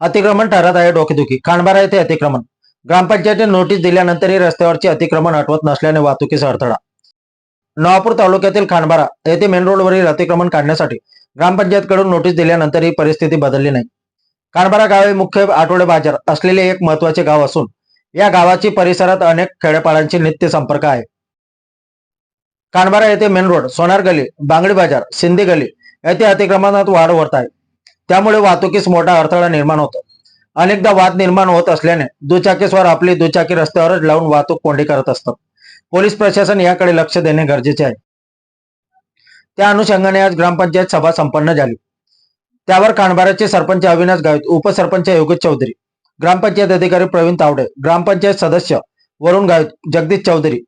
अतिक्रमण ठरत आहे डोकेदुखी. खांडबारा येथे अतिक्रमण. ग्रामपंचायतीने नोटीस दिल्यानंतरही रस्त्यावरचे अतिक्रमण हटवत नसल्याने वाहतुकीस अडथळा. नवापूर तालुक्यातील खांडबारा येथे मेन रोडवरील अतिक्रमण काढण्यासाठी ग्रामपंचायतकडून नोटीस दिल्यानंतर ही परिस्थिती बदलली नाही. खांडबारा गाव हे मुख्य आठवडे बाजार असलेले एक महत्त्वाचे गाव असून या गावाची परिसरात अनेक खेड्यापाड्यांचे नित्य संपर्क आहे. कानबारा येथे मेन रोड सोनार गली बांगडी बाजार सिंधी गली येथे अतिक्रमणात वाढ होत आहे. त्यामुळे वाहतुकीस मोठा अडथळा निर्माण होतो. अनेकदा वाद निर्माण होत असल्याने दुचाकीस्वार आपली दुचाकी रस्त्यावरच लावून वाहतूक कोंडी करत असतात पोलीस प्रशासन याकडे लक्ष देणे गरजेचे आहे. त्या अनुषंगाने आज ग्रामपंचायत सभा संपन्न झाली. त्यावर कानबाराचे सरपंच अविनाश गावित उपसरपंच योगेश चौधरी ग्रामपंचायत अधिकारी प्रवीण तावडे ग्रामपंचायत सदस्य वरुण गावित जगदीश चौधरी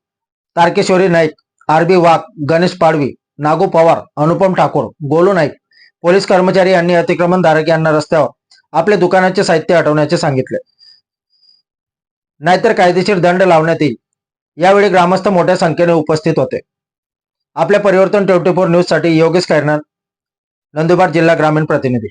तारकेश्वरी नाईक आरबी वाघ गणेश पाडवी नागू पवार अनुपम ठाकूर गोलू नाईक पोलीस कर्मचारी यांनी अतिक्रमणधारक यांना रस्त्यावर आपले दुकानाचे साहित्य हटवण्याचे सांगितले. नाहीतर कायदेशीर दंड लावण्यात येईल. यावेळी ग्रामस्थ मोठ्या संख्येने उपस्थित होते. आपल्या परिवर्तन ट्वेंटी फोर न्यूजसाठी योगेश खैरनार नंदुरबार जिल्हा ग्रामीण प्रतिनिधी.